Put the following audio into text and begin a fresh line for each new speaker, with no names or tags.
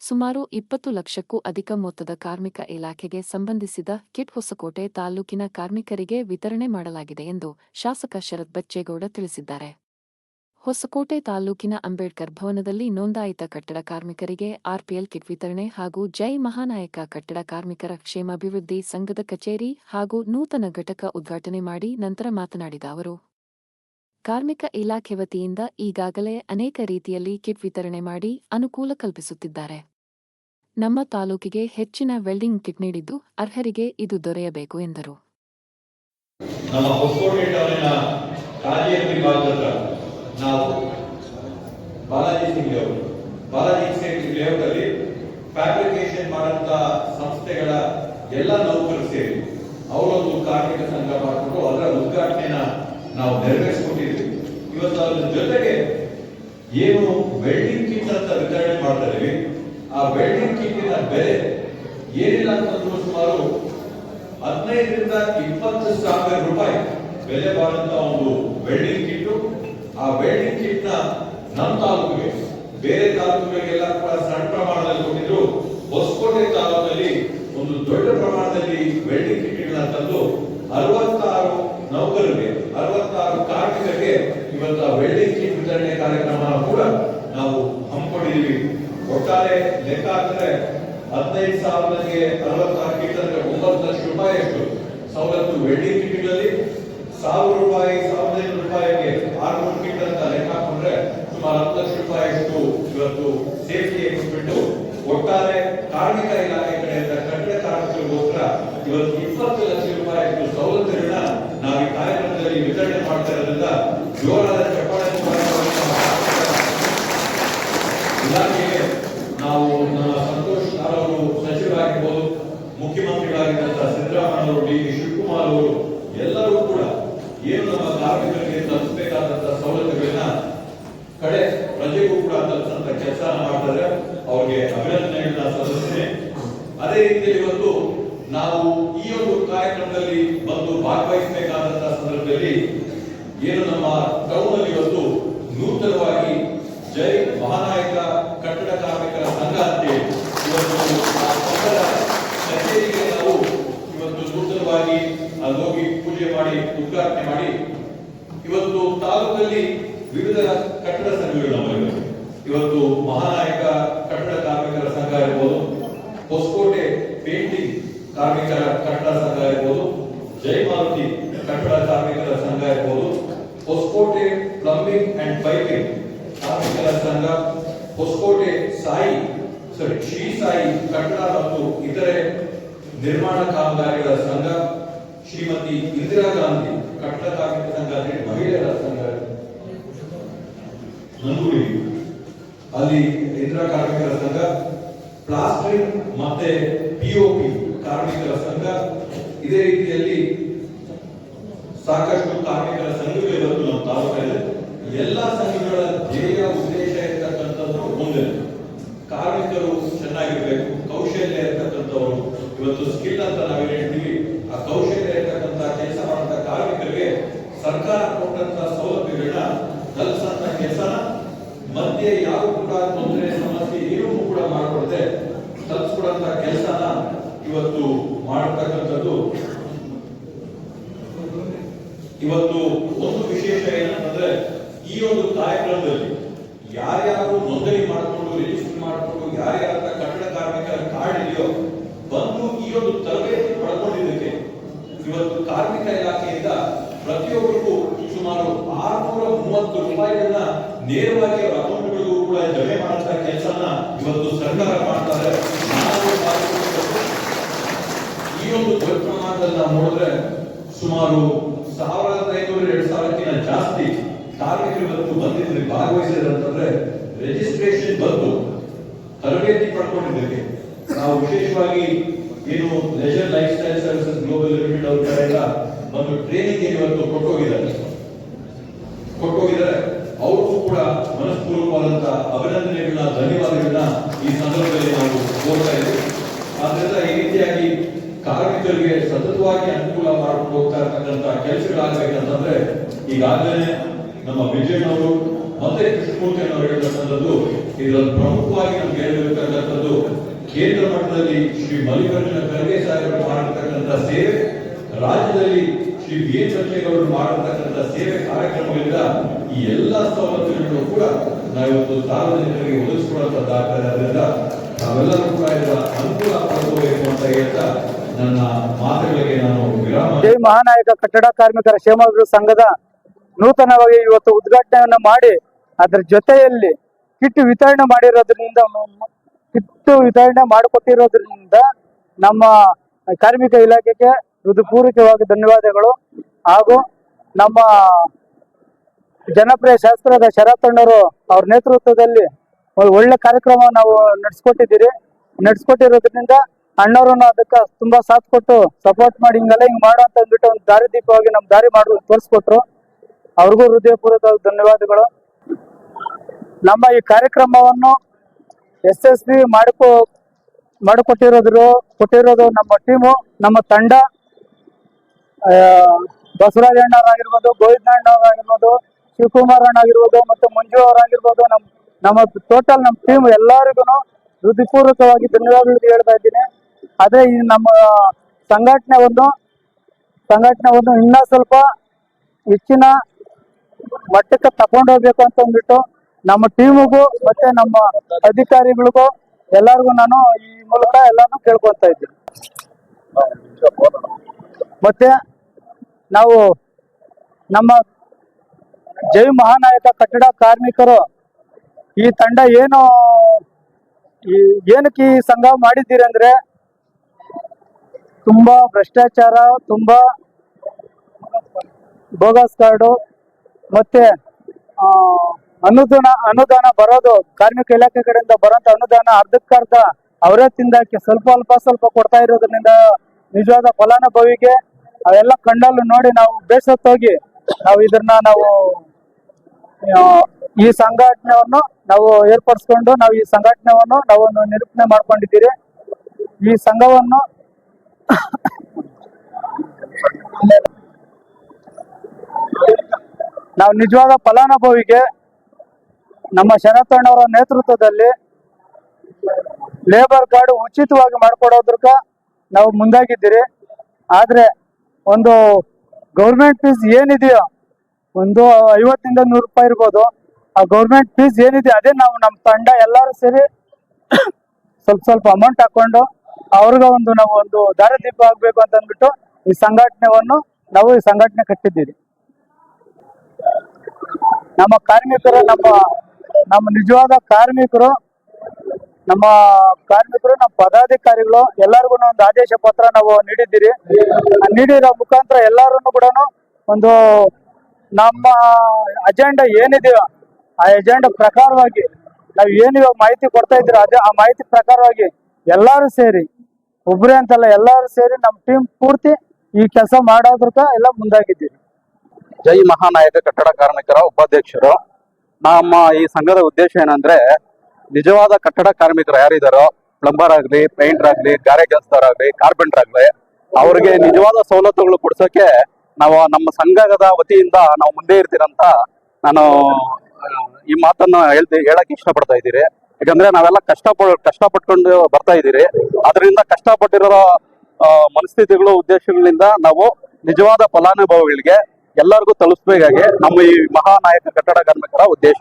ಸುಮಾರು ಇಪ್ಪತ್ತು ಲಕ್ಷಕ್ಕೂ ಅಧಿಕ ಮೊತ್ತದ ಕಾರ್ಮಿಕ ಇಲಾಖೆಗೆ ಸಂಬಂಧಿಸಿದ ಕಿಟ್ ಹೊಸಕೋಟೆ ತಾಲೂಕಿನ ಕಾರ್ಮಿಕರಿಗೆ ವಿತರಣೆ ಮಾಡಲಾಗಿದೆ ಎಂದು ಶಾಸಕ ಶರತ್ ಬಚ್ಚೇಗೌಡ ತಿಳಿಸಿದ್ದಾರೆ. ಹೊಸಕೋಟೆ ತಾಲೂಕಿನ ಅಂಬೇಡ್ಕರ್ ಭವನದಲ್ಲಿ ನೋಂದಾಯಿತ ಕಟ್ಟಡ ಕಾರ್ಮಿಕರಿಗೆ ಆರ್ಪಿಎಲ್ ಕಿಟ್ ವಿತರಣೆ ಹಾಗೂ ಜೈ ಮಹಾನಾಯಕ ಕಟ್ಟಡ ಕಾರ್ಮಿಕರ ಕ್ಷೇಮಾಭಿವೃದ್ಧಿ ಸಂಘದ ಕಚೇರಿ ಹಾಗೂ ನೂತನ ಘಟಕ ಉದ್ಘಾಟನೆ ಮಾಡಿ ನಂತರ ಮಾತನಾಡಿದ ಅವರು, ಕಾರ್ಮಿಕ ಇಲಾಖೆ ವತಿಯಿಂದ ಈಗಾಗಲೇ ಅನೇಕ ರೀತಿಯಲ್ಲಿ ಕಿಟ್ ವಿತರಣೆ ಮಾಡಿ ಅನುಕೂಲ ಕಲ್ಪಿಸುತ್ತಿದ್ದಾರೆ. ನಮ್ಮ ತಾಲೂಕಿಗೆ ಹೆಚ್ಚಿನ ವೆಲ್ಡಿಂಗ್ ಕಿಟ್ ನೀಡಿದ್ದು ಅರ್ಹರಿಗೆ ಇದು ದೊರೆಯಬೇಕು ಎಂದರು.
ನಮ್ಮ ಸಂಸ್ಥೆಗಳ ಎಲ್ಲ ಸೇರಿ ಅವರೊಂದು ಕಾರ್ಮಿಕ ಸಂಘ ಮಾಡಿಕೊಂಡು ನಾವು ಇವತ್ತು ಜೊತೆಗೆ ಏನು ವೆಲ್ಡಿಂಗ್ ಕಿಟ್ ಅಂತ ವಿತರಣೆ ಮಾಡ್ತಾ ಇದೀವಿ ಆ ವೆಲ್ಡಿಂಗ್ ಕಿಟ್ಟಿನ ಬೆಲೆ ಏನಿಲ್ಲ ಅಂತಂದ್ರು ಸುಮಾರು ಹದಿನೈದರಿಂದ ಇಪ್ಪತ್ತು ಸಾವಿರ ರೂಪಾಯಿ ಬೆಲೆ ಬಾಳುವಂತ ಒಂದು ವೆಲ್ಡಿಂಗ್ ಕಿಟ್ಟು. ಆ ವೆಲ್ಡಿಂಗ್ ಕಿಟ್ ನಮ್ಮ ತಾಲೂಕಿಗೆ, ಬೇರೆ ತಾಲೂಕುಗಳಿಗೆಲ್ಲ ಕೂಡ ಸಣ್ಣ ಪ್ರಮಾಣದಲ್ಲಿ ಕೊಟ್ಟಿದ್ರು. ಹೊಸಕೋಟೆ ತಾಲೂಕಲ್ಲಿ ಒಂದು ದೊಡ್ಡ ಪ್ರಮಾಣದಲ್ಲಿ ವೆಲ್ಡಿಂಗ್ ಕಿಟ್ಗಳನ್ನ ತಂದು ಅರವತ್ತಾರು ನೌಕರರಿಗೆ, ಅರವತ್ತಾರು ಕಾರ್ಮಿಕರಿಗೆ ಇವತ್ತು ವೆಲ್ಡಿಂಗ್ ಕಿಟ್ ವಿತರಣೆ ಕಾರ್ಯಕ್ರಮ ಒಟ್ಟಾರೆ ಲೆಕ್ಕ ಹಾಕಿದ್ರೆ ಹದಿನೈದು ಸಾವಿರಕ್ಕೆ ಅರವತ್ತಾರು ಕಿಟ್ ಅಂದ್ರೆ ಒಂಬತ್ತು ಲಕ್ಷ ರೂಪಾಯಿಯಷ್ಟು ಸವಲತ್ತು ವೆಲ್ಡಿಂಗ್ ಕಿಟ್ಗಳಲ್ಲಿ ಸಾವಿರ ರೂಪಾಯಿ ಸಾವಿರದ ಐನೂರು ರೂಪಾಯಿಗೆ ಆರ್ನೂರು ಕಿಟ್ ಅಂತ ಲೆಕ್ಕ ಹಾಕೊಂಡ್ರೆ ಸುಮಾರು ಹತ್ತು ಲಕ್ಷ ರೂಪಾಯಿಯಷ್ಟು ಇವತ್ತು ಸೇಫ್ಟಿ ಎಕ್ವಿಪ್ಮೆಂಟ್. ಒಟ್ಟಾರೆ ಕಾರ್ಮಿಕ ಇಲಾಖೆ ಕಡೆಯಿಂದ ಕಟ್ಟಡ ಕಾರ್ಮಿಕರಿಗೋಸ್ಕರ ಇವತ್ತು ಇಪ್ಪತ್ತು ಲಕ್ಷ ರೂಪಾಯಿಯಷ್ಟು ಸವಲತ್ತುಗಳನ್ನ ನಾವು ಈ ಕಾರ್ಯಕ್ರಮದಲ್ಲಿ ವಿತರಣೆ ಮಾಡ್ತಾ ಇರೋದ್ರಿಂದ ಜೋರಾದ ಚಪ್ಪಾಳೆ ಇಲಾಖೆಗೆ ನಾವು ನಮ್ಮ ಸಂತೋಷ್ ಅವರು ಸಚಿವರಾಗಿರ್ಬೋದು ಮುಖ್ಯಮಂತ್ರಿಗಳಾಗಿದ್ದಂತಹ ಸಿದ್ದರಾಮಯ್ಯ ಅವರು, ಡಿ. ಶಿವಕುಮಾರ್ ಅವರು, ಎಲ್ಲರೂ ಕೂಡ ಏನು ನಮ್ಮ ಕಾರ್ಮಿಕರಿಗೆ ತಲುಪಬೇಕಾದಂತಹ ಸವಲತ್ತುಗಳನ್ನ ಕಡೆ ಪ್ರಜೆಗೂ ಕೂಡ ತಲುಪಿಸಂತ ಕೆಲಸ ಮಾಡ್ತಾರೆ. ಅವರಿಗೆ ಅಭಿನಂದನೆಗಳನ್ನ ಸಲ್ಲಿಸ್ತೇನೆ. ಅದೇ ರೀತಿಯಲ್ಲಿ ಇವತ್ತು ನಾವು ಈ ಒಂದು ಕಾರ್ಯಕ್ರಮದಲ್ಲಿ ಬಂದು ಭಾಗವಹಿಸಬೇಕಾದಂತ ಸಂದರ್ಭದಲ್ಲಿ ಏನು ನಮ್ಮ ಟೌನ್ ಅಲ್ಲಿ ಇವತ್ತು ನೂತನವಾಗಿ ಜೈ ಮಹಾನಾಯಕ ಕಟ್ಟಡ ಕಾರ್ಮಿಕರ ಸಂಘ ಅಂತೇಳಿ ಇವತ್ತು ಆ ಸಂಘದ ಕಚೇರಿಗೆ ನಾವು ಇವತ್ತು ನೂತನವಾಗಿ ಅಲ್ಲಿ ಹೋಗಿ ಪೂಜೆ ಮಾಡಿ ಉದ್ಘಾಟನೆ ಮಾಡಿ ಇವತ್ತು ತಾಲೂಕಲ್ಲಿ ವಿವಿಧ ಕಟ್ಟಡ ಸಂಘಗಳು ನಮ್ಮಲ್ಲಿವೆ. ಇವತ್ತು ಮಹಾನಾಯಕ ಕಟ್ಟಡ ಕಾರ್ಮಿಕರ ಸಂಘ ಇರ್ಬೋದು, ಹೊಸಕೋಟೆ ಪೇಂಟಿಂಗ್ ಕಾರ್ಮಿಕರ ಕಟ್ಟಡ ಸಂಘ ಇರ್ಬೋದು ಜಯಮಾರುತಿ ಕಟ್ಟಡ ಕಾರ್ಮಿಕರ ಸಂಘ ಇರ್ಬೋದು, ಹೊಸಕೋಟೆ ಪ್ಲಂಬಿಂಗ್ ಅಂಡ್ ಪೈಪಿಂಗ್ ಕಾರ್ಮಿಕರ ಸಂಘ, ಹೊಸಕೋಟೆ ಸಾಯಿ ಸಾರಿ ಶ್ರೀ ಸಾಯಿ ಕಟ್ಟಡ ಮತ್ತು ಇತರೆ ನಿರ್ಮಾಣ ಕಾಮಗಾರಿಗಳ ಸಂಘ, ಶ್ರೀಮತಿ ಇಂದಿರಾ ಗಾಂಧಿ ಕಟ್ಟಡ ಕಾರ್ಮಿಕ ಸಂಘ ಮಹಿಳೆಯರ ಸಂಘ ನಂದೂರಿ. ಅಲ್ಲಿ ಇಂದಿರಾ ಕಾರ್ಮಿಕರ ಸಂಘ ಪ್ಲಾಸ್ಟರಿಂಗ್ ಮತ್ತೆ ಪಿಒಪಿ ಕಾರ್ಮಿಕರ ಸಂಘ. ಇದೇ ರೀತಿಯಲ್ಲಿ ಸಾಕಷ್ಟು ಕಾರ್ಮಿಕರ ಸಂಘಗಳು ಇವತ್ತು ನಮ್ಮ ತಾಲೂಕಲ್ಲಿ ಎಲ್ಲಾ ಸಂಘಗಳ ಧ್ಯೇಯ ಉದ್ದೇಶ ಇರ್ತಕ್ಕಂಥದ್ದು ಒಂದೇ. ಕಾರ್ಮಿಕರು ಚೆನ್ನಾಗಿರ್ಬೇಕು, ಕೌಶಲ್ಯ ಇರ್ತಕ್ಕಂಥವ್ರು. ಇವತ್ತು ಸ್ಕಿಲ್ ಅಂತ ನಾವೇನ್ ಹೇಳ್ತೀವಿ ಆ ಕೌಶಲ್ಯ ಇರ್ತಕ್ಕಂಥ ಕೆಲಸ ಮಾಡುವಂತ ಕಾರ್ಮಿಕರಿಗೆ ಸರ್ಕಾರ ಕೊಟ್ಟಂತ ಸೌಲಭ್ಯಗಳನ್ನ ತಲುಪಿಸಂತ ಕೆಲಸನ ಮಧ್ಯೆ ಯಾವ ಕೂಡ ತೊಂದರೆ, ಸಮಸ್ಯೆ ಏನೂ ಕೂಡ ಮಾಡಿಕೊಡದೆ ತಲುಪಿಸ್ಕೊಡಂತ ಕೆಲಸನ ಇವತ್ತು ಮಾಡತಕ್ಕಂಥದ್ದು. ಇವತ್ತು ಒಂದು ವಿಶೇಷ ಏನಂತಂದ್ರೆ ಈ ಒಂದು ಕಾರ್ಯಕ್ರಮದಲ್ಲಿ ಯಾರ್ಯಾರು ನೋಂದಣಿ ಮಾಡಿಕೊಂಡು ರಿಜಿಸ್ಟರ್ ಮಾಡಿಕೊಂಡು ಯಾರ್ಯಾರ ಕಟ್ಟಡ ಕಾರ್ಮಿಕರ ಕಾರ್ಡ್ ಇದೆಯೋ ಬಂದು ಈ ಒಂದು ತರಬೇತಿ ಪಡ್ಕೊಂಡಿದ್ದಕ್ಕೆ ಇವತ್ತು ಕಾರ್ಮಿಕ ಇಲಾಖೆಯಿಂದ ಪ್ರತಿಯೊಬ್ಬರಿಗೂ ಸುಮಾರು ಆರ್ನೂರ ಮೂವತ್ತು ರೂಪಾಯಿಗಳನ್ನ ನೇರವಾಗಿ ಅವರ ಅಕೌಂಟ್ಗಳಿಗೂ ಕೂಡ ಜಮೆ ಮಾಡುವಂತ ಕೆಲಸನ ಇವತ್ತು ಸರ್ಕಾರ ಮಾಡ್ತಾರೆ. ಈ ಒಂದು ದೊಡ್ಡ ಪ್ರಮಾಣದಲ್ಲಿ ನಾವು ನೋಡಿದ್ರೆ ಸುಮಾರು ಸಾವಿರದ ಐನೂರು ಎರಡು ಸಾವಿರಕ್ಕಿಂತ ಜಾಸ್ತಿ ಕಾರ್ಮಿಕರು ಇವತ್ತು ಬಂದಿದ್ರೆ ಭಾಗವಹಿಸಿದ್ರಂತಂದ್ರೆ ರಿಜಿಸ್ಟ್ರೇಷನ್ ಬಂದು ತರಬೇತಿ ಪಡ್ಕೊಂಡಿದ್ದಕ್ಕೆ. ನಾವು ವಿಶೇಷವಾಗಿ ಏನು leisure lifestyle services global limited ಅವ್ರ ಕಡೆಯಿಂದ ಒಂದು ಟ್ರೈನಿಂಗ್ ಇವತ್ತು ಕೊಟ್ಟೋಗಿದ್ದಾರೆ. ಕೊಟ್ಟೋಗಿದ್ದಾರೆ. ಅವ್ರಿಗೂ ಕೂಡ ಮನಸ್ಪೂರ್ವಕವಾದಂತ ಅಭಿನಂದನೆಗಳನ್ನ, ಧನ್ಯವಾದಗಳನ್ನ ಈ ಸಂದರ್ಭದಲ್ಲಿ ನಾವು ಕೋರ್ತಾ ಇದ್ದೀವಿ. ಆದ್ರಿಂದ ಈ ರೀತಿಯಾಗಿ ಕಾರ್ಮಿಕರಿಗೆ ಸತತವಾಗಿ ಅನುಕೂಲ ಮಾಡಿಕೊಂಡು ಹೋಗ್ತಾ ಇರ್ತಕ್ಕಂಥ ಕೆಲಸಗಳಾಗಬೇಕಂತಂದ್ರೆ ಈಗಾಗಲೇ ನಮ್ಮ ವಿಜಯನವರು ಮತ್ತೆ ಕೃಷ್ಣಮೂರ್ತಿ ಅವರು ಹೇಳಿರ್ತಕ್ಕಂಥದ್ದು ಇದರಲ್ಲಿ ಪ್ರಮುಖವಾಗಿ ನಮ್ಗೆ ಹೇಳಿರ್ತಕ್ಕಂಥದ್ದು ಕೇಂದ್ರ ಮಟ್ಟದಲ್ಲಿ ಶ್ರೀ ಮಲ್ಲಿಕಾರ್ಜುನ ಖರ್ಗೆ ಸಾಹೇಬರು ಮಾಡಿರ್ತಕ್ಕಂಥ ಸೇವೆ, ರಾಜ್ಯದಲ್ಲಿ ಶ್ರೀ ಬಿ ಎನ್ ಅವರು ಮಾಡತಕ್ಕಂತ ಸೇವೆ ಕಾರ್ಯಕ್ರಮದಿಂದ ಈ ಎಲ್ಲ ಸವಲತ್ತುಗಳನ್ನು ಕೂಡ ನಾವಿವತ್ತು ಸಾರ್ವಜನಿಕರಿಗೆ ಒದಗಿಸಿಕೊಡುವಂತದ್ದಾಗ್ತದೆ ಅದರಿಂದ ನಾವೆಲ್ಲರೂ ಕೂಡ ಅನುಕೂಲ ಪಡ್ಕೋಬೇಕು ಅಂತ ಹೇಳ್ತಾ ನನ್ನ ಮಾತುಗಳಿಗೆ ನಾನು ವಿರಾಮ
ಜೈ ಮಹಾನಾಯಕ ಕಟ್ಟಡ ಕಾರ್ಮಿಕರ ಕ್ಷೇಮಾಭಿವೃದ್ಧಿ ಸಂಘದ ನೂತನವಾಗಿ ಇವತ್ತು ಉದ್ಘಾಟನೆಯನ್ನ ಮಾಡಿ ಅದರ ಜೊತೆಯಲ್ಲಿ ಕಿಟ್ ವಿತರಣೆ ಮಾಡಿರೋದ್ರಿಂದ ಕಿಟ್ ವಿತರಣೆ ಮಾಡಿಕೊಟ್ಟಿರೋದ್ರಿಂದ ನಮ್ಮ ಕಾರ್ಮಿಕ ಇಲಾಖೆಗೆ ಹೃದಯಪೂರ್ವಕವಾಗಿ ಧನ್ಯವಾದಗಳು. ಹಾಗೂ ನಮ್ಮ ಜನಪ್ರಿಯ ಶಾಸ್ತ್ರದ ಶರತ್ತಣ್ಣರು ಅವ್ರ ನೇತೃತ್ವದಲ್ಲಿ ಒಳ್ಳೆ ಕಾರ್ಯಕ್ರಮ ನಾವು ನಡೆಸ್ಕೊಟ್ಟಿದ್ದೀರಿ. ನಡೆಸ್ಕೊಟ್ಟಿರೋದ್ರಿಂದ ಅಣ್ಣವ್ರನ್ನ ಅದಕ್ಕೆ ತುಂಬಾ ಸಾಥ್ ಕೊಟ್ಟು ಸಪೋರ್ಟ್ ಮಾಡಿ ಹಿಂಗೆಲ್ಲ ಹಿಂಗ್ ಮಾಡು ಅಂತ ಅಂದ್ಬಿಟ್ಟು ಒಂದು ದಾರಿದೀಪವಾಗಿ ನಮ್ ದಾರಿ ಮಾಡಿ ತೋರಿಸ್ಕೊಟ್ರು. ಅವ್ರಿಗೂ ಹೃದಯಪೂರ್ವಕ ಧನ್ಯವಾದಗಳು. ನಮ್ಮ ಈ ಕಾರ್ಯಕ್ರಮವನ್ನು ಯಶಸ್ವಿ ಮಾಡಿಕೊ ಮಾಡಿಕೊಟ್ಟಿರೋದ್ರು ಕೊಟ್ಟಿರೋದು ನಮ್ಮ ಟೀಮು, ನಮ್ಮ ತಂಡ. ಬಸವರಾಜ ಅಣ್ಣವರಾಗಿರ್ಬೋದು, ಗೋವಿಂದ ಅಣ್ಣವರಾಗಿರ್ಬೋದು, ಶಿವಕುಮಾರ್ ಅಣ್ಣ ಆಗಿರ್ಬೋದು ಮತ್ತು ಮಂಜು ಅವರಾಗಿರ್ಬೋದು, ನಮ್, ನಮ್ಮ ಟೋಟಲ್ ನಮ್ಮ ಟೀಮ್ ಎಲ್ಲರಿಗೂ ಹೃದಯಪೂರ್ವಕವಾಗಿ ಧನ್ಯವಾದಗಳು ಹೇಳ್ತಾ ಇದ್ದೀನಿ. ಅದೇ ಈ ನಮ್ಮ ಸಂಘಟನೆ ಒಂದು ಸಂಘಟನೆ ಒಂದು ಇನ್ನ ಸ್ವಲ್ಪ ಹೆಚ್ಚಿನ ಮಟ್ಟಕ್ಕೆ ತಗೊಂಡು ಹೋಗ್ಬೇಕು ಅಂತ ಅಂದ್ಬಿಟ್ಟು ನಮ್ಮ ಟೀಮಿಗೂ ಮತ್ತೆ ನಮ್ಮ ಅಧಿಕಾರಿಗಳಿಗೂ ಎಲ್ಲರಿಗೂ ನಾನು ಈ ಮೂಲಕ ಎಲ್ಲಾನು ಕೇಳ್ಕೊಳ್ತಾ ಇದ್ದೀನಿ. ಮತ್ತೆ ನಾವು ನಮ್ಮ ಜೈ ಮಹಾನಾಯಕ ಕಟ್ಟಡ ಕಾರ್ಮಿಕರು ಈ ತಂಡ ಏನು ಏನಕ್ಕೆ ಈ ಸಂಘ ಮಾಡಿದ್ದೀರಿ ಅಂದ್ರೆ ತುಂಬಾ ಭ್ರಷ್ಟಾಚಾರ, ತುಂಬಾ ಬೋಗಸ್ ಕಾರ್ಡು ಮತ್ತೆ ಅನುದಾನ ಅನುದಾನ ಬರೋದು, ಕಾರ್ಮಿಕ ಇಲಾಖೆ ಕಡೆಯಿಂದ ಬರೋಂತ ಅನುದಾನ ಅರ್ಧಕ್ಕರ್ಧ ಅವರೇ ತಿಂದಕ್ಕೆ ಸ್ವಲ್ಪ ಅಲ್ಪ ಸ್ವಲ್ಪ ಕೊಡ್ತಾ ಇರೋದ್ರಿಂದ ನಿಜವಾದ ಫಲಾನುಭವಿಗೆ ಅವೆಲ್ಲ ಕಂಡಲ್ಲೂ ನೋಡಿ ನಾವು ಬೇಸತ್ತೋಗಿ ನಾವು ಇದನ್ನ ನಾವು ಈ ಸಂಘಟನೆಯನ್ನು ನಾವು ಏರ್ಪಡಿಸ್ಕೊಂಡು ನಾವು ಈ ಸಂಘಟನೆಯನ್ನು ನಾವು ನಿರೂಪಣೆ ಮಾಡ್ಕೊಂಡಿದ್ದೀರಿ. ಈ ಸಂಘವನ್ನು ನಾವು ನಿಜವಾದ ಫಲಾನುಭವಿಗೆ ನಮ್ಮ ಶರತಣ್ಣವರ ನೇತೃತ್ವದಲ್ಲಿ ಲೇಬರ್ ಕಾರ್ಡ್ ಉಚಿತವಾಗಿ ಮಾಡಿಕೊಡೋದ್ರಕ ನಾವು ಮುಂದಾಗಿದ್ದೀರಿ. ಆದ್ರೆ ಒಂದು ಗೌರ್ಮೆಂಟ್ ಫೀಸ್ ಏನಿದೆಯೋ, ಒಂದು ಐವತ್ತಿಂದ ನೂರು ರೂಪಾಯಿ ಇರ್ಬೋದು, ಆ ಗೌರ್ಮೆಂಟ್ ಫೀಸ್ ಏನಿದೆ ಅದೇ ನಾವು ನಮ್ಮ ತಂಡ ಎಲ್ಲರೂ ಸೇರಿ ಸ್ವಲ್ಪ ಸ್ವಲ್ಪ ಅಮೌಂಟ್ ಹಾಕೊಂಡು ಅವ್ರಿಗೆ ಒಂದು ನಾವು ಒಂದು ದಾರಿದೀಪ ಆಗ್ಬೇಕು ಅಂತ ಅಂದ್ಬಿಟ್ಟು ಈ ಸಂಘಟನೆಯನ್ನು ನಾವು ಈ ಸಂಘಟನೆ ಕಟ್ಟಿದ್ದೀರಿ. ನಮ್ಮ ಕಾರ್ಮಿಕರು, ನಮ್ಮ ನಮ್ಮ ನಿಜವಾದ ಕಾರ್ಮಿಕರು ನಮ್ಮ ಕಾರ್ಮಿಕರು, ನಮ್ಮ ಪದಾಧಿಕಾರಿಗಳು ಎಲ್ಲರಿಗೂ ಒಂದು ಆದೇಶ ಪತ್ರ ನಾವು ನೀಡಿದ್ದೀರಿ. ನೀಡಿರೋ ಮುಖಾಂತರ ಎಲ್ಲರೂ ಕೂಡ ಒಂದು ನಮ್ಮ ಅಜೆಂಡಾ ಏನಿದೆಯೋ ಆ ಅಜೆಂಡಾ ಪ್ರಕಾರವಾಗಿ ನಾವು ಏನು ಮಾಹಿತಿ ಕೊಡ್ತಾ ಇದ್ದೀರೋ ಅದೇ ಆ ಮಾಹಿತಿ ಪ್ರಕಾರವಾಗಿ ಎಲ್ಲರೂ ಸೇರಿ ಒಬ್ಬರೇ ಅಂತಲ್ಲ ಎಲ್ಲರೂ ಸೇರಿ ನಮ್ಮ ಟೀಮ್ ಪೂರ್ತಿ ಈ ಕೆಲಸ ಮಾಡೋದ್ರಕ ಎಲ್ಲ ಮುಂದಾಗಿದ್ದೀವಿ
ಜೈ ಮಹಾನಾಯಕ ಕಟ್ಟಡ ಕಾರ್ಮಿಕರ ಉಪಾಧ್ಯಕ್ಷರು. ನಮ್ಮ ಈ ಸಂಘದ ಉದ್ದೇಶ ಏನಂದ್ರೆ ನಿಜವಾದ ಕಟ್ಟಡ ಕಾರ್ಮಿಕರು ಯಾರಿದಾರೋ ಪ್ಲಂಬರ್ ಆಗ್ಲಿ, ಪೇಂಟರ್ ಆಗ್ಲಿ ಗಾರೆ ಕೆಲಸದವರಾಗ್ಲಿ ಕಾರ್ಪೆಂಟರ್ ಆಗ್ಲಿ, ಅವ್ರಿಗೆ ನಿಜವಾದ ಸವಲತ್ತುಗಳು ಕೊಡ್ಸೋಕೆ ನಾವು ನಮ್ಮ ಸಂಘದ ವತಿಯಿಂದ ನಾವು ಮುಂದೆ ಇರ್ತೀರಂತ ನಾನು ಈ ಮಾತನ್ನ ಹೇಳ್ತಿ ಹೇಳಕ್ ಇಷ್ಟಪಡ್ತಾ ಇದ್ದೀರಿ. ಯಾಕಂದ್ರೆ ನಾವೆಲ್ಲ ಕಷ್ಟ ಕಷ್ಟಪಟ್ಕೊಂಡು ಬರ್ತಾ ಇದ್ದೀರಿ. ಅದರಿಂದ ಕಷ್ಟಪಟ್ಟಿರೋ ಮನಸ್ಥಿತಿಗಳು, ಉದ್ದೇಶಗಳಿಂದ ನಾವು ನಿಜವಾದ ಫಲಾನುಭವಿಗಳಿಗೆ ಎಲ್ಲರಿಗೂ ತಲುಪಿಸಬೇಕಾಗಿ ನಮ್ಮ ಈ ಮಹಾನಾಯಕ ಕಟ್ಟಡ ಕಾರ್ಮಿಕರ ಉದ್ದೇಶ.